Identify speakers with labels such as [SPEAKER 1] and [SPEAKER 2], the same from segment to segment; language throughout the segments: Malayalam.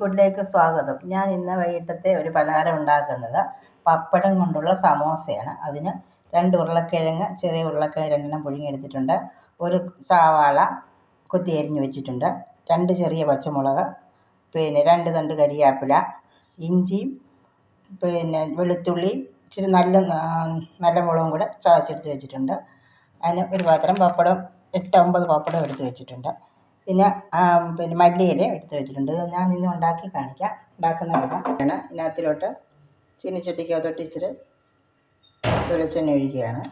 [SPEAKER 1] ഫുഡിലേക്ക് സ്വാഗതം. ഞാൻ ഇന്ന് വൈകിട്ടത്തെ ഒരു പലഹാരം ഉണ്ടാക്കുന്നത് പപ്പടം കൊണ്ടുള്ള സമോസയാണ്. അതിന് രണ്ട് ഉരുളക്കിഴങ്ങ് ചെറിയ ഉരുളക്കിഴങ്ങ് രണ്ടെണ്ണം പുഴുങ്ങിയെടുത്തിട്ടുണ്ട്. ഒരു സവാള കൊത്തി അരിഞ്ഞ് വെച്ചിട്ടുണ്ട്. രണ്ട് ചെറിയ പച്ചമുളക് പിന്നെ രണ്ട് തണ്ട് കരിയാപ്പില ഇഞ്ചിയും പിന്നെ വെളുത്തുള്ളി ഇച്ചിരി നല്ല നല്ല മുളകും കൂടെ ചതച്ചെടുത്ത് വെച്ചിട്ടുണ്ട്. അതിന് ഒരു പാത്രം പപ്പടം എട്ട് ഒമ്പത് പപ്പടം എടുത്ത് വെച്ചിട്ടുണ്ട്. പിന്നെ പിന്നെ മല്ലിയില എടുത്ത് വെച്ചിട്ടുണ്ട്. ഇത് ഞാൻ ഇന്ന് ഉണ്ടാക്കി കാണിക്കാം. ഉണ്ടാക്കുന്ന വിധം ഇതിനകത്തിലോട്ട് ചീനിച്ചട്ടിക്കകത്തോട്ട് ഇച്ചിരി വെളിച്ചെണ്ണ ഒഴിക്കുകയാണ്.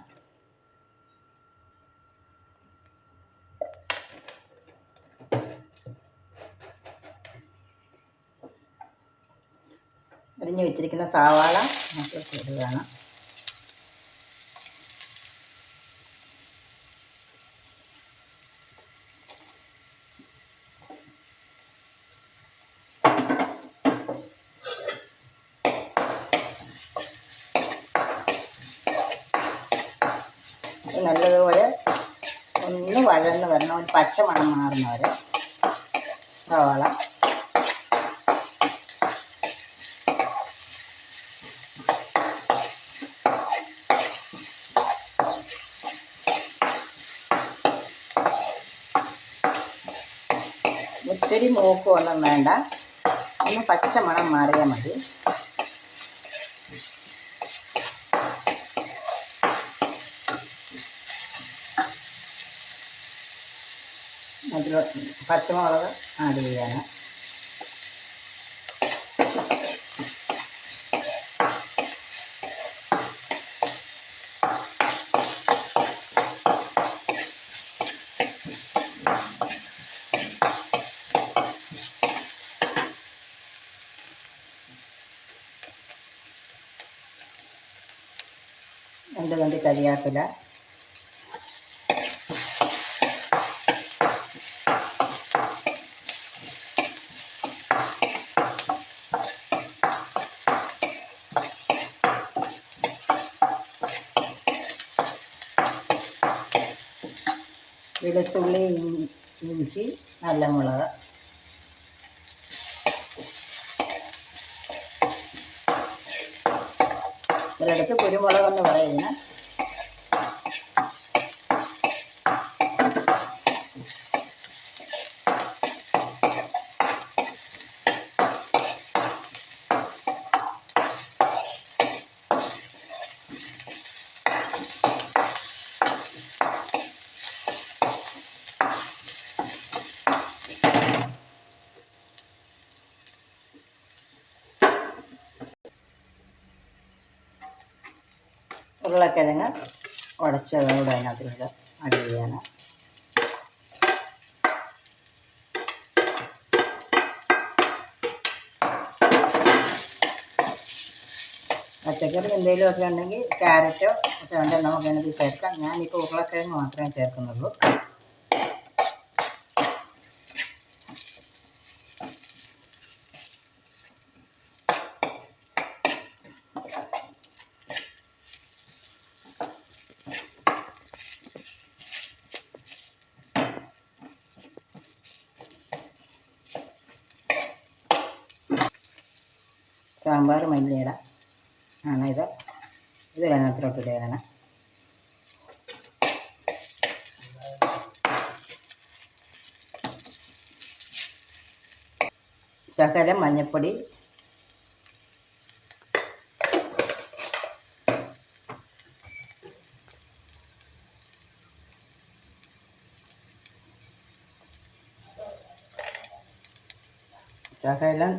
[SPEAKER 1] അരിഞ്ഞ് വെച്ചിരിക്കുന്ന സവാള നമുക്ക് ഇടുകയാണ് നല്ലതുപോലെ ഒന്ന് വഴന്ന് വരണം. ഒരു പച്ച മണം മാറുന്ന വരെ സവാള. ഒത്തിരി മൂക്കൊന്നും വേണ്ട. ഒന്ന് പച്ച മണം മാറിയാൽ മതി. അതിൽ പച്ചമുളക് ആഡ് ചെയ്യാണ് രണ്ട് കൊണ്ട് കരിയാപ്പില? വെളുത്തുള്ളി ഇഞ്ചി നല്ല മുളക്. ഒരിടത്ത് കുരുമുളകെന്ന് പറയുന്നത് ഉരുളക്കിഴങ്ങ് ഉടച്ചത് കൂടെ അതിനകത്ത് ആഡ് ചെയ്യാണ്. പച്ചക്കറി എന്തെങ്കിലുമൊക്കെ ഉണ്ടെങ്കിൽ ക്യാരറ്റോ ഒക്കെ ഉണ്ടെങ്കിൽ നമുക്കതിനകത്ത് ചേർക്കാം. ഞാനിപ്പോൾ ഉരുളക്കിഴങ്ങ് മാത്രമേ ചേർക്കുന്നുള്ളൂ. സാമ്പാർ മല്ലിയില. ആണ് ഇത്. ഇത് അതിനകത്തോട്ട് ഇടയാണ് ശകലം മഞ്ഞൾപ്പൊടി ശകലം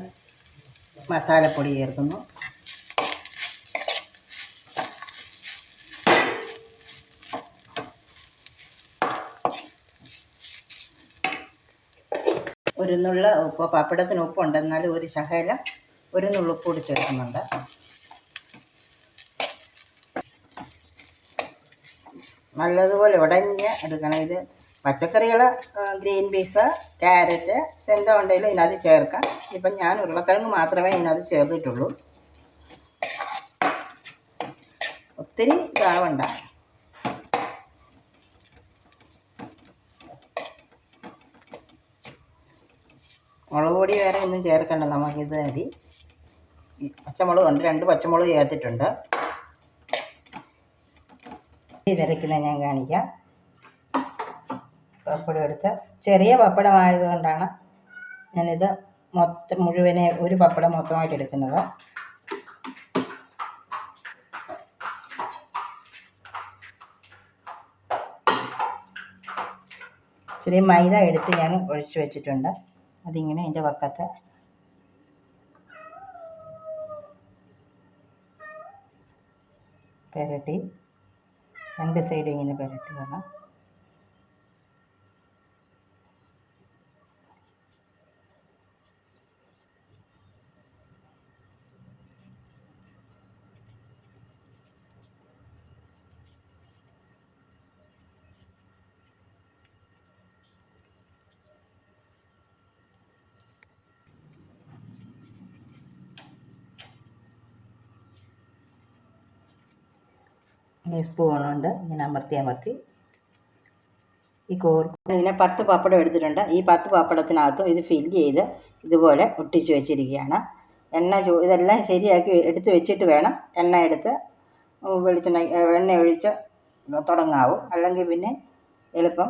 [SPEAKER 1] മസാലപ്പൊടി ചേർക്കുന്നു. ഒരു നുള്ള ഉപ്പ് പപ്പടത്തിന് ഉപ്പുണ്ടെന്നാലും ഒരു ശകലം ഒരു നുള്ളുപ്പൂടി ചേർക്കുന്നുണ്ട്. നല്ലതുപോലെ ഉടഞ്ഞ് എടുക്കണം. ഇത് പച്ചക്കറികൾ ഗ്രീൻ പീസ് ക്യാരറ്റ് എന്താ ഉണ്ടെങ്കിലും ഇതിനകത്ത് ചേർക്കാം. ഇപ്പം ഞാൻ ഉരുളക്കിഴങ്ങ് മാത്രമേ ഇതിനകത്ത് ചേർത്തിട്ടുള്ളൂ. ഒത്തിരി ഇതാവണ്ട. മുളക് പൊടി വേറെ ഒന്നും ചേർക്കണ്ട നമുക്കിത് മതി. പച്ചമുളക് ഉണ്ട് രണ്ട് പച്ചമുളക് ചേർത്തിട്ടുണ്ട്. ഇതരയ്ക്കുന്നത് ഞാൻ കാണിക്കാം. പപ്പടം എടുത്ത് ചെറിയ പപ്പടമായതുകൊണ്ടാണ് ഞാനിത് മൊത്തം മുഴുവനെ ഒരു പപ്പടം മൊത്തമായിട്ട് എടുക്കുന്നത് ചെറിയ മൈദ എടുത്ത് ഞാൻ ഒഴിച്ചു വെച്ചിട്ടുണ്ട്. അതിങ്ങനെ എന്റെ പക്കത്ത് പെരട്ടി. രണ്ട് സൈഡ് ഇങ്ങനെ പെരട്ടി വേണം ഈ സ്പൂൺ കൊണ്ട് ഇങ്ങനെ അമർത്തി അമർത്തി. ഈ കോർക്കും ഇതിനെ പത്ത് പപ്പടം എടുത്തിട്ടുണ്ട്. ഈ പത്ത് പപ്പടത്തിനകത്തും ഇത് ഫില്ല് ചെയ്ത് ഇതുപോലെ ഒട്ടിച്ച് വെച്ചിരിക്കുകയാണ്. എണ്ണ ഇതെല്ലാം ശരിയാക്കി എടുത്ത് വെച്ചിട്ട് വേണം എണ്ണ എടുത്ത് വെളിച്ചെണ്ണ എണ്ണ ഒഴിച്ച് തുടങ്ങാവൂ. അല്ലെങ്കിൽ പിന്നെ എളുപ്പം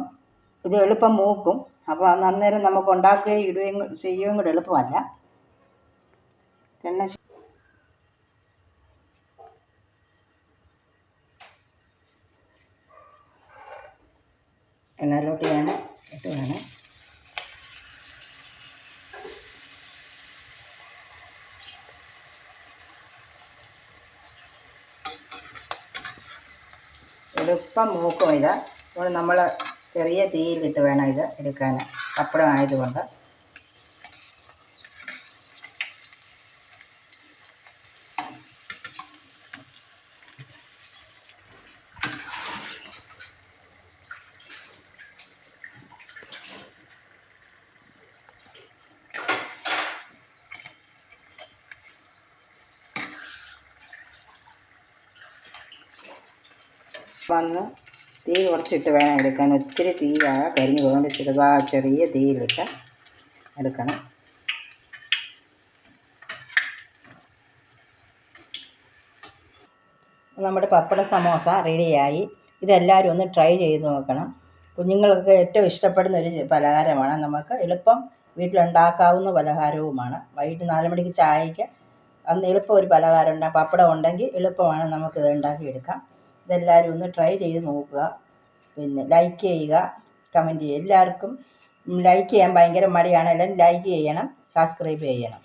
[SPEAKER 1] ഇത് എളുപ്പം മൂക്കും. അപ്പോൾ അന്നേരം നമുക്ക് ഉണ്ടാക്കുകയും ഇടുകയും ചെയ്യുകയും കൂടെ എളുപ്പമല്ല. എണ്ണ എണ്ണയിലോട്ട് വേണം ഇട്ട് വേണം. എളുപ്പം മൂക്കും ഇത്. അപ്പോൾ നമ്മൾ ചെറിയ തീയിലിട്ട് വേണം ഇത് എടുക്കാൻ പപ്പടം ആയതുകൊണ്ട് വന്ന് തീ കുറച്ചിട്ട് വേണം എടുക്കാൻ. ഒത്തിരി തീയാ കരിഞ്ഞു പോകുന്നത് ചെറുതാ ചെറിയ തീയിലിട്ട് എടുക്കണം. നമ്മുടെ പപ്പട സമോസ റെഡിയായി. ഇതെല്ലാവരും ഒന്ന് ട്രൈ ചെയ്ത് നോക്കണം. കുഞ്ഞുങ്ങൾക്ക് ഏറ്റവും ഇഷ്ടപ്പെടുന്ന ഒരു പലഹാരമാണ്. നമുക്ക് എളുപ്പം വീട്ടിലുണ്ടാക്കാവുന്ന പലഹാരവുമാണ്. വൈകിട്ട് നാല് മണിക്ക് ചായയ്ക്ക് അന്ന് എളുപ്പം ഒരു പലഹാരം ഉണ്ടാകും പപ്പടം ഉണ്ടെങ്കിൽ എളുപ്പമാണ് നമുക്കിത് ഉണ്ടാക്കിയെടുക്കാം. ഇതെല്ലാവരും ഒന്ന് ട്രൈ ചെയ്ത് നോക്കുക. പിന്നെ ലൈക്ക് ചെയ്യുക കമന്റ് ചെയ്യുക. എല്ലാവർക്കും ലൈക്ക് ചെയ്യാൻ ഭയങ്കര മടിയാണ്. എല്ലാം ലൈക്ക് ചെയ്യണം സബ്സ്ക്രൈബ് ചെയ്യണം.